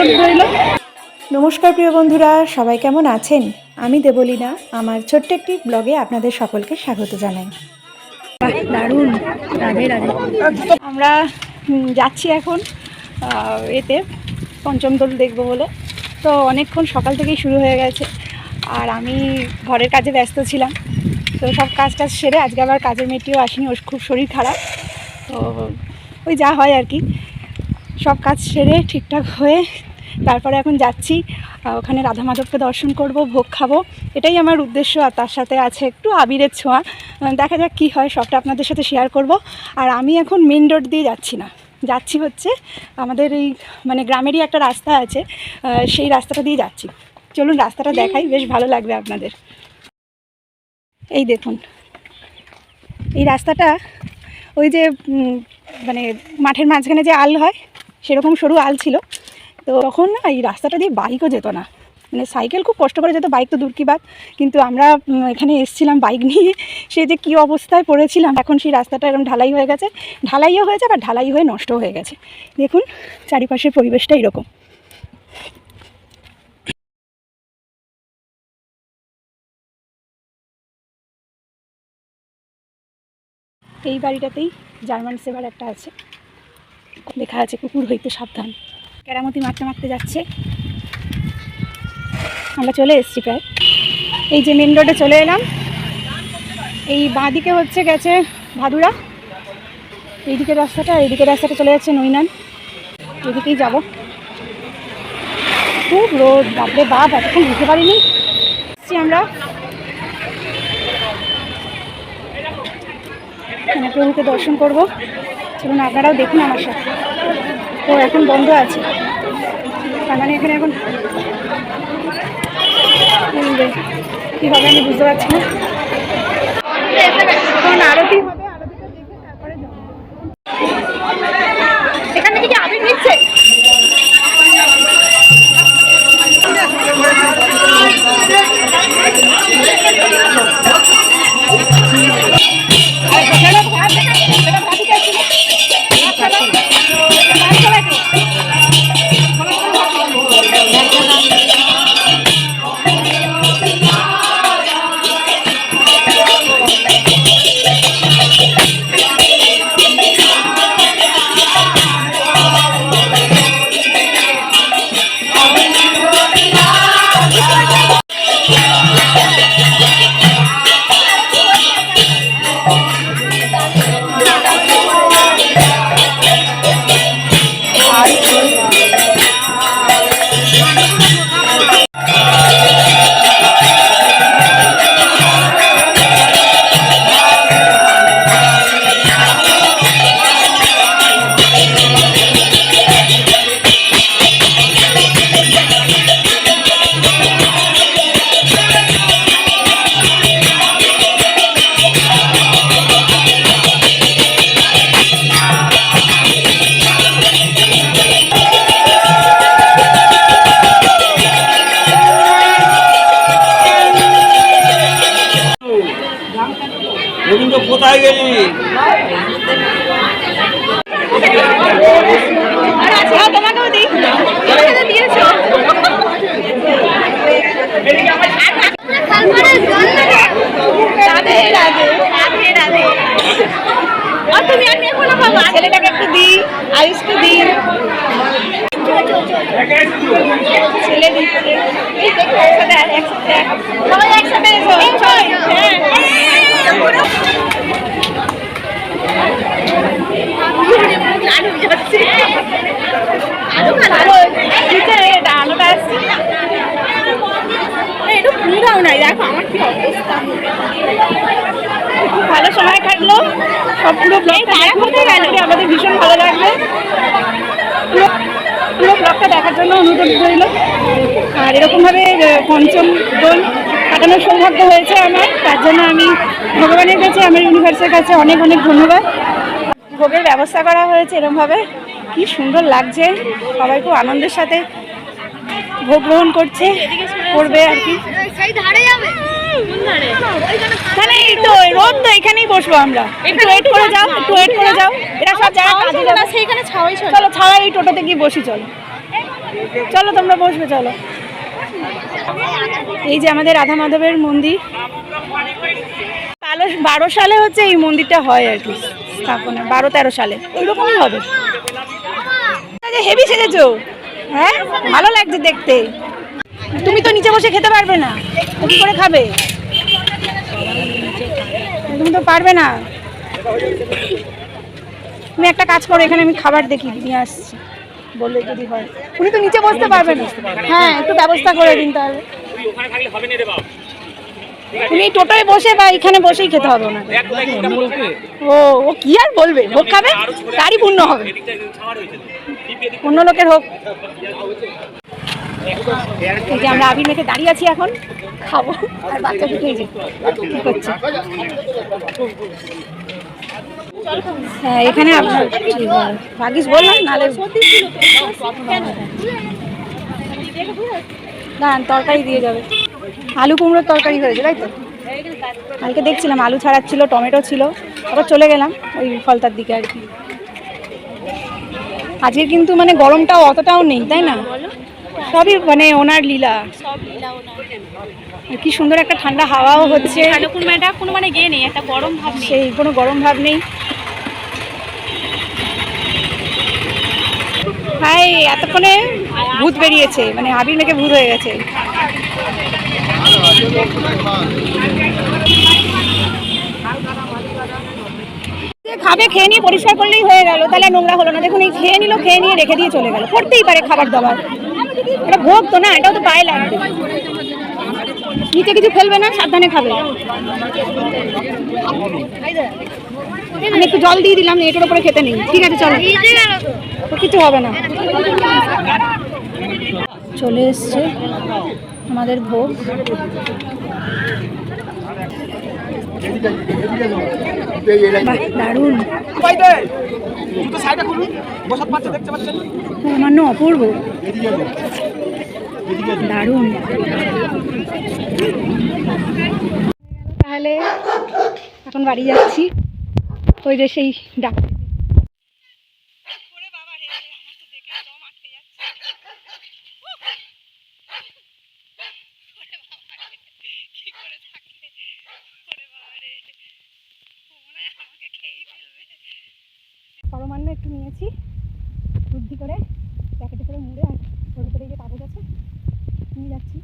অনুরোধ রইল। নমস্কার প্রিয় বন্ধুরা সবাই কেমন আছেন? আমি দেবলীনা আমার ছোট্ট একটি ব্লগে আপনাদের সকলকে স্বাগত জানাই। দারুণ রাধে রাধে। আমরা যাচ্ছি এখন এতে পঞ্চম দোল দেখব বলে। তো অনেকক্ষণ সকাল থেকেই শুরু হয়ে গেছে। আর আমি ঘরের কাজে ব্যস্ত ছিলাম। তো সব কাজ টাজ সেরে আজকে আবার কাজের মেয়েটিও আসেনি ওর খুব শরীর খারাপ। তো ওই যা হয় আর কি। সব কাজ সেরে ঠিকঠাক হয়ে তারপরে এখন যাচ্ছি ওখানে রাধা মাধবকে দর্শন করব, ভোগ খাব। এটাই আমার উদ্দেশ্য, আর তার সাথে আছে একটু আবিরের ছোঁয়া। দেখা যাক কী হয়, সবটা আপনাদের সাথে শেয়ার করব। আর আমি এখন মেন রোড দিয়ে যাচ্ছি না। যাচ্ছি হচ্ছে আমাদের এই মানে গ্রামেরই একটা রাস্তা আছে সেই রাস্তাটা দিয়ে যাচ্ছি। চলুন রাস্তাটা দেখাই, বেশ ভালো লাগবে আপনাদের। এই দেখুন। এই রাস্তাটা ওই যে মানে মাঠের মাঝখানে যে আল হয়, সেরকম সরু আল ছিল। তো তখন এই রাস্তাটা দিয়ে বাইকও যেত না। মানে সাইকেল খুব কষ্ট করে যেত বাইক তো দূর কি বাদ কিন্তু আমরা এখানে এসেছিলাম বাইক নিয়ে। সে যে কী অবস্থায় পড়েছিলাম, এখন সেই রাস্তাটা এরকম ঢালাই হয়ে গেছে। ঢালাইও হয়েছে, আবার ঢালাই হয়ে নষ্ট হয়ে গেছে। দেখুন, চারিপাশের পরিবেশটা এরকম। এই বাড়িটাতেই জার্মান সেভার একটা আছে। লেখা আছে, কুকুর হইতে সাবধান। কেরামতি মারতে মারতে যাচ্ছে। আমরা চলে এসেছি প্রায়। এই যে মেন রোডে চলে এলাম। এই বাঁদিকে হচ্ছে গেছে ভাদুরা এইদিকে রাস্তাটা এইদিকে রাস্তাটা চলে যাচ্ছে নৈনান। এদিকেই যাব। খুব রোদ, বাপরে বাপ, এতক্ষণ বুঝতে পারিনি। এসছি আমরা। প্রভুকে দর্শন করব। চলুন আপনারাও দেখুন আমার সাথে। ও এখন বন্ধ আছে। তার মানে এখানে এখন কি হবে আমি বুঝতে পারছি না। এখন আরতি গোবিন্দ কোথায় গেলি? দিই আয়ুষকে দিই ছেলে একসাথে একসাথে সবাই একসাথে ভালো সময় কাটলো সব পুরো আমাদের ভীষণ ভালো লাগবে পুরো দেখার জন্য অনুরোধ রইল আর এরকমভাবে পঞ্চম দোল কাটানোর সৌভাগ্য হয়েছে আমার। তার জন্য আমি ভগবানের কাছে আমার ইউনিভার্সের কাছে অনেক অনেক ধন্যবাদ। ভোগের ব্যবস্থা করা হয়েছে এরমভাবে। কি সুন্দর লাগছে। সবাই খুব আনন্দের সাথে ভোগ গ্রহণ করছে করবে আর কি। তাহলে এই তো রোদ তো এখানেই বসবো আমরা। একটু ওয়েট করে যাও একটু ওয়েট করে যাও। এরা সব যারা কাজে যাবে। সেইখানে ছাওয়াই চলো। টোটোতে গিয়ে বসি চলো। চলো তোমরা বসবে চলো। এই যে আমাদের রাধা মাধবের মন্দির। বারো সালে হচ্ছে এই মন্দিরটা হয় আর কি, স্থাপনা। বারো তেরো সালে। ওইরকমই হবে। হেভি সেজেছো। হ্যাঁ? ভালো লাগছে দেখতে। তুমি তো নিচে বসে খেতে পারবে না। কি করে খাবে? তুমি তো পারবে না। তুমি একটা কাজ করো, এখানে আমি খাবার দেখি, নিয়ে আসছি। বললে যদি হয়। উনি তো নিচে বসতে পারবেন। না হ্যাঁ একটু ব্যবস্থা করে দিন তাহলে। উনি টোটোয় বসে বা এখানে বসেই খেতে হবে ও ও কি আর বলবে? ভোগ খাবে? তারই পূর্ণ হবে। অন্য লোকের হোক এই যে আমরা আবির মেখে দাঁড়িয়ে আছি এখন। খাব। আর বাচ্চা দুটো যে কি করছে। হ্যাঁ এখানে ভাগিস বললাম নালে দাঁড়ান তরকারি দিয়ে যাবে। আলু কুমড়োর তরকারি হয়েছে তাই তো? কালকে দেখছিলাম আলু ছাড়াচ্ছিল টমেটো ছিল। আবার চলে গেলাম ওই ফলতার দিকে আর কি। আজকে কিন্তু মানে গরমটাও অতটাও নেই তাই না? সবই মানে ওনার লীলা। কি সুন্দর একটা ঠান্ডা হাওয়াও হচ্ছে। কোনো মানে গিয়ে নেই একটা গরম ভাব সেই কোনো গরম ভাব নেই। হাই এতক্ষণে ভূত বেরিয়েছে মানে আবির মেখে ভূত হয়ে গেছে। খাবে খেয়ে নিয়ে পরিষ্কার করলেই হয়ে গেল তাহলে নোংরা হলো না। দেখুন এই খেয়ে নিল খেয়ে নিয়ে রেখে দিয়ে চলে গেল। করতেই পারে খাবার দাবার। এটা ভোগ তো না এটাও তো পায়ে লাগবে। নিচে কিছু ফেলবে না সাবধানে খাবে। আমি একটু জল দিয়ে দিলাম এটার উপরে খেতে নেই। ঠিক আছে চলো। কিছু হবে না। চলে এসছে আমাদের ভোগ। দারুণ। সামান্য অপূর্ব। দারুণ। তাহলে এখন বাড়ি যাচ্ছি। ওই যে সেই ডাক পরমান্ন একটু নিয়েছি। বুদ্ধি করে প্যাকেটে করে মুড়ে আর ওর ভিতরে যে কাগজ আছে, নিয়ে যাচ্ছি।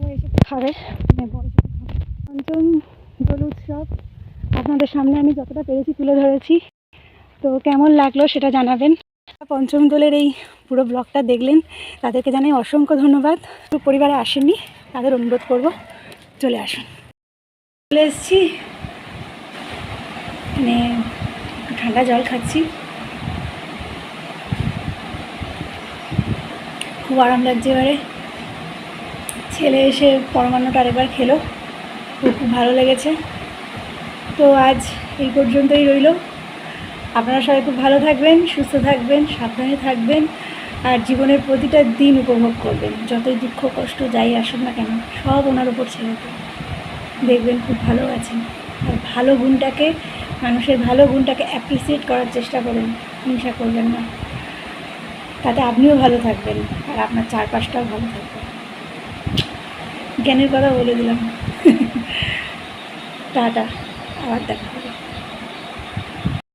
ও এসে খাবে? খাবে। পঞ্চম দোল উৎসব। আপনাদের সামনে আমি যতটা পেরেছি তুলে ধরেছি। তো কেমন লাগল সেটা জানাবেন। পঞ্চম দোলের এই পুরো ব্লগটা দেখলেন, তাদেরকে জানাই অসংখ্য ধন্যবাদ। পুরো পরিবারে আসেননি, তাদের অনুরোধ করব, চলে আসুন। চলে এসেছি। মানে ঠান্ডা জল খাচ্ছি। খুব আরাম লাগছে এবারে। ছেলে এসে পরমান্নটা আরেকবার খেলো। ওর খুব ভালো লেগেছে। তো আজ এই পর্যন্তই রইল। আপনারা সবাই খুব ভালো থাকবেন, সুস্থ থাকবেন, সাবধানে থাকবেন আর জীবনের প্রতিটা দিন উপভোগ করবেন। যতই দুঃখ, কষ্ট, যাই আসুন না কেন, সব ওনার উপর ছেড়ে দেখবেন খুব ভালো আছেন। আর ভালো গুণটাকে মানুষের ভালো গুণটাকে অ্যাপ্রিসিয়েট করার চেষ্টা করুন। হিংসা করবেন না। তাতে আপনিও ভালো থাকবেন আর আপনার চারপাশটাও ভালো থাকবে। জ্ঞানের কথা বলে দিলাম। টাটা, আবার দেখা।